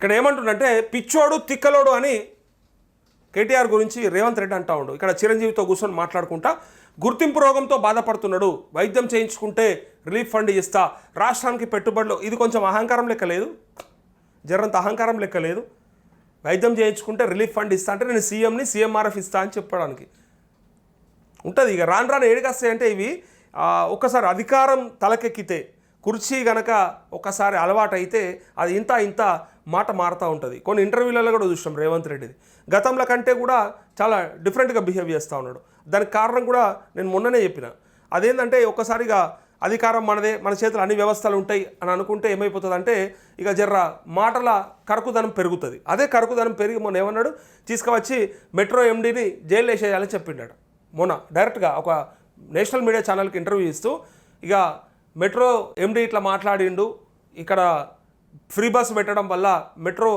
ఇక్కడ ఏమంటుండంటే పిచ్చోడు తిక్కలోడు అని కేటీఆర్ గురించి రేవంత్ రెడ్డి అంటా ఉండు. ఇక్కడ చిరంజీవితో కూర్చొని మాట్లాడుకుంటా గుర్తింపు రోగంతో బాధపడుతున్నాడు. వైద్యం చేయించుకుంటే రిలీఫ్ ఫండ్ ఇస్తా. రాష్ట్రానికి పెట్టుబడులు ఇది కొంచెం అహంకారం లెక్క లేదు. జరంత అహంకారం లెక్క లేదు. వైద్యం చేయించుకుంటే రిలీఫ్ ఫండ్ ఇస్తా అంటే నేను సీఎంని సీఎంఆర్ఎఫ్ ఇస్తా అని చెప్పడానికి. ఉంటుంది ఇక. రాను రాను ఏడికొస్తాయి అంటే ఇవి ఒక్కసారి అధికారం తలకెక్కితే కుర్చీ గనక ఒకసారి అలవాటైతే అది ఇంత ఇంత మాట మారుతూ ఉంటుంది. కొన్ని ఇంటర్వ్యూలలో కూడా చూసినాం రేవంత్ రెడ్డిది. గతంలో కంటే కూడా చాలా డిఫరెంట్గా బిహేవ్ చేస్తూ ఉన్నాడు. దానికి కారణం కూడా నేను మొన్ననే చెప్పిన. అదేంటంటే ఒక్కసారిగా అధికారం మనదే మన చేతిలో అన్ని వ్యవస్థలు ఉంటాయి అని అనుకుంటే ఏమైపోతుంది అంటే ఇక జర్ర మాటల కరుకుదనం పెరుగుతుంది. అదే కరుకుదనం పెరిగి మొన్న ఏమన్నాడు? తీసుకువచ్చి మెట్రో ఎండీని జైలు వేసేయాలని చెప్పిండాడు. మొన్న డైరెక్ట్గా ఒక నేషనల్ మీడియా ఛానల్కి ఇంటర్వ్యూ ఇస్తూ ఇక మెట్రో ఎండి ఇట్లా మాట్లాడిండు. ఇక్కడ ఫ్రీ బస్ పెట్టడం వల్ల మెట్రో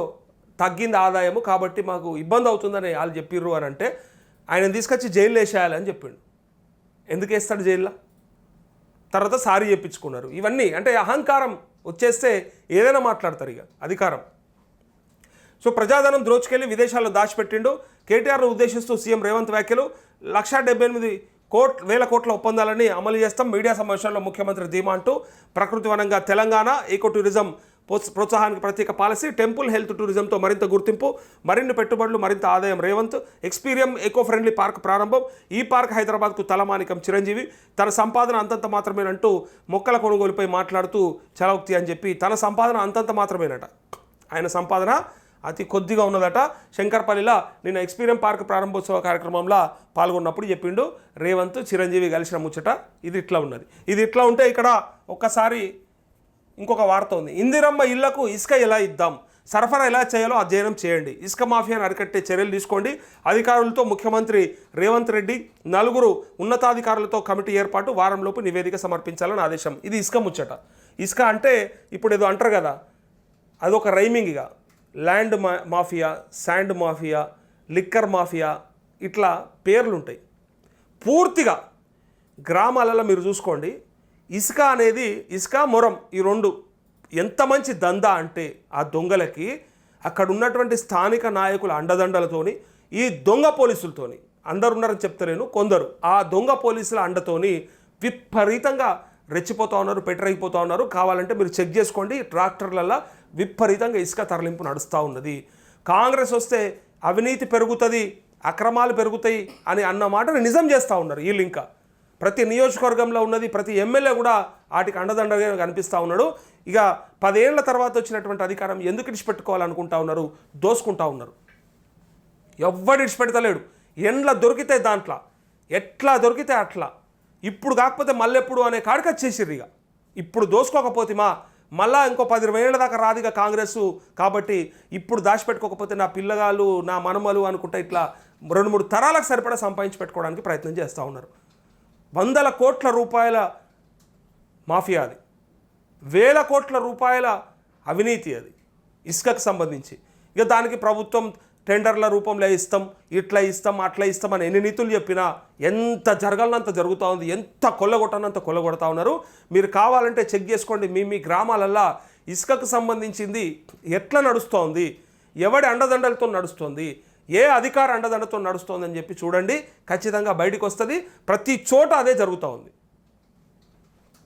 తగ్గింది ఆదాయము కాబట్టి మాకు ఇబ్బంది అవుతుందని వాళ్ళు చెప్పిర్రు అని అంటే ఆయన తీసుకొచ్చి జైలు వేసేయాలని చెప్పిండు. ఎందుకు వేస్తాడు జైల్లో? తర్వాత సారీ చెప్పించుకున్నారు. ఇవన్నీ అంటే అహంకారం వచ్చేస్తే ఏదైనా మాట్లాడతారు ఇక అధికారం. సో ప్రజాధనం ద్రోచుకెళ్ళి విదేశాల్లో దాచిపెట్టిండు. కేటీఆర్ను ఉద్దేశిస్తూ సీఎం రేవంత్ వ్యాఖ్యలు లక్షా డెబ్బై ఎనిమిది కోట్ వేల కోట్ల ఒప్పందాలని అమలు చేస్తాం. మీడియా సమావేశంలో ముఖ్యమంత్రి ధీమా అంటూ ప్రకృతి వనంగా తెలంగాణ ఈకో టూరిజం ప్రోత్స- ప్రోత్సాహానికి ప్రత్యేక పాలసీ టెంపుల్ హెల్త్ టూరిజంతో మరింత గుర్తింపు మరిన్ని పెట్టుబడులు మరింత ఆదాయం. Revanth Experium eco friendly park ప్రారంభం. ఈ పార్క్ హైదరాబాద్కు తలమానికం చిరంజీవి. తన సంపాదన అంతంత మాత్రమేనంటూ మొక్కల కొనుగోలుపై మాట్లాడుతూ చలవక్తి అని చెప్పి తన సంపాదన అంతంత మాత్రమేనట. ఆయన సంపాదన అతి కొద్దిగా ఉన్నదట. శంకర్పల్లిలో నిన్న ఎక్స్పీరియం పార్క్ ప్రారంభోత్సవ కార్యక్రమంలో పాల్గొన్నప్పుడు చెప్పిండు రేవంత్ చిరంజీవి కలిసిన ముచ్చట ఇది ఇట్లా ఉన్నది. ఇది ఇట్లా ఉంటే ఇక్కడ ఒక్కసారి ఇంకొక వార్త ఉంది. ఇందిరమ్మ ఇళ్ళకు ఇసుక ఎలా ఇద్దాం? సరఫరా ఎలా చేయాలో అధ్యయనం చేయండి. ఇసుక మాఫియాను అరికట్టే చర్యలు తీసుకోండి. అధికారులతో ముఖ్యమంత్రి రేవంత్ రెడ్డి నలుగురు ఉన్నతాధికారులతో కమిటీ ఏర్పాటు వారంలోపు నివేదిక సమర్పించాలని ఆదేశం. ఇది ఇసుక ముచ్చట. ఇసుక అంటే ఇప్పుడు ఏదో అంటారు కదా అదొక రైమింగ్ ఇక. ల్యాండ్ మా mafia sand mafia liquor mafia ఇట్లా పేర్లు ఉంటాయి పూర్తిగా గ్రామాలలో మీరు చూసుకోండి ఇసుక అనేది ఇసుక మొరం ఈ రెండు ఎంత మంచి దందా అంటే ఆ దొంగలకి అక్కడ ఉన్నటువంటి స్థానిక నాయకుల అండదండలతోని ఈ దొంగ పోలీసులతోని అందరు ఉన్నారని చెప్తలేను కొందరు ఆ దొంగ పోలీసుల అండతోని విపరీతంగా రెచ్చిపోతూ ఉన్నారు పెట్టరైపోతూ ఉన్నారు. కావాలంటే మీరు చెక్ చేసుకోండి. ట్రాక్టర్లలో విపరీతంగా ఇసుక తరలింపు నడుస్తూ ఉన్నది. కాంగ్రెస్ వస్తే అవినీతి పెరుగుతుంది అక్రమాలు పెరుగుతాయి అని అన్న మాటను నిజం చేస్తూ ఉన్నారు వీళ్ళు ఇంకా ప్రతి నియోజకవర్గంలో ఉన్నది ప్రతి ఎమ్మెల్యే కూడా వాటికి అండదండగా కనిపిస్తూ ఉన్నాడు. ఇక పదేళ్ళ తర్వాత వచ్చినటువంటి అధికారం ఎందుకు ఇడిచిపెట్టుకోవాలనుకుంటా ఉన్నారు? దోసుకుంటా ఉన్నారు. ఎవ్వడు ఇడిచిపెడతలేడు ఎండ్ల దొరికితే దాంట్లో. ఎట్లా దొరికితే అట్లా. ఇప్పుడు కాకపోతే మళ్ళెప్పుడు అనే కాడికి వచ్చేసిర్రు ఇక. ఇప్పుడు దోసుకోకపోతే మా మళ్ళా ఇంకో పది ఇరవై ఏళ్ళ దాకా రాదు ఇక కాంగ్రెస్ కాబట్టి ఇప్పుడు దాచిపెట్టుకోకపోతే నా పిల్లగాళ్ళు నా మనమలు అనుకుంటా ఇట్లా రెండు మూడు తరాలకు సరిపడా సంపాదించి పెట్టుకోవడానికి ప్రయత్నం చేస్తూ ఉన్నారు. వందల కోట్ల రూపాయల మాఫియా అది. వేల కోట్ల రూపాయల అవినీతి అది. ఇసుకకు సంబంధించి. ఇక దానికి ప్రభుత్వం టెండర్ల రూపంలో ఇస్తాం ఇట్లా ఇస్తాం అట్లా ఇస్తాం అని ఎన్ని నీతులు చెప్పినా ఎంత జరగాలనంత జరుగుతూ ఉంది ఎంత కొల్లగొట్టనంత కొల్లగొడతా ఉన్నారు. మీరు కావాలంటే చెక్ చేసుకోండి మీ మీ గ్రామాలల్లో ఇసుకకు సంబంధించింది ఎట్లా నడుస్తోంది ఎవడి అండదండలతో నడుస్తోంది ఏ అధికార అండదండతో నడుస్తోందని చెప్పి చూడండి. ఖచ్చితంగా బయటికి వస్తుంది ప్రతి చోట అదే జరుగుతూ ఉంది.